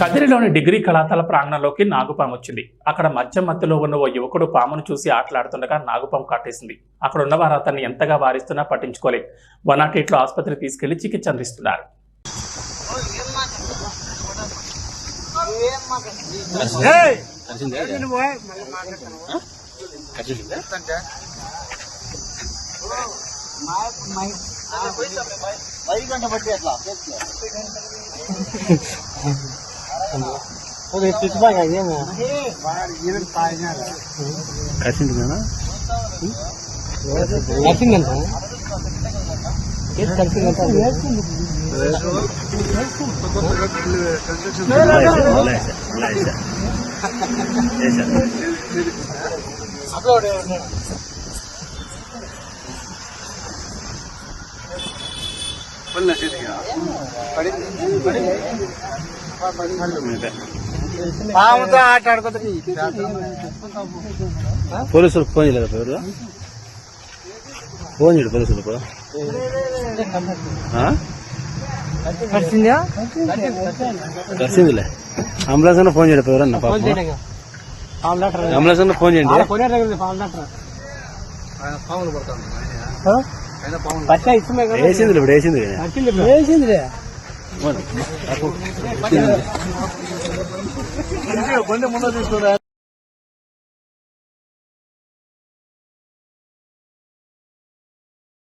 కదిరిలోని degree కళాశాల ప్రాంగణంలోకి నాగుపాము వచ్చింది. అక్కడ మధ్య మధ్యలో ఉన్న ఓ యువకుడు పామును చూసి ఆటలాడుతుండగా నాగుపాము కాటేసింది. అక్కడ ఉన్న వారు అతన్ని ఎంతగా వారిస్తున్నా పట్టించుకోలేదు. వన్ నాట్ ఎయిట్లో ఆసుపత్రికి తీసుకెళ్ళి చికిత్స అందిస్తున్నారు. కసింది కలిసిందంట ఏది కలిసిందంట పాముతో ఆట పోలీసులు ఫోన్ చేయలేదు పేరు ఫోన్ చేయడు పోలీసులకు ఆ? కలిసిందా కలిసిందిలే అంబులెన్స్ అన్న ఫోన్ చేయడు పేరు అన్న పాప. అంబులెన్స్ అన్న ఫోన్ చేయండి. వేసింది ఇప్పుడు వేసింది. వేసిందిలే. bueno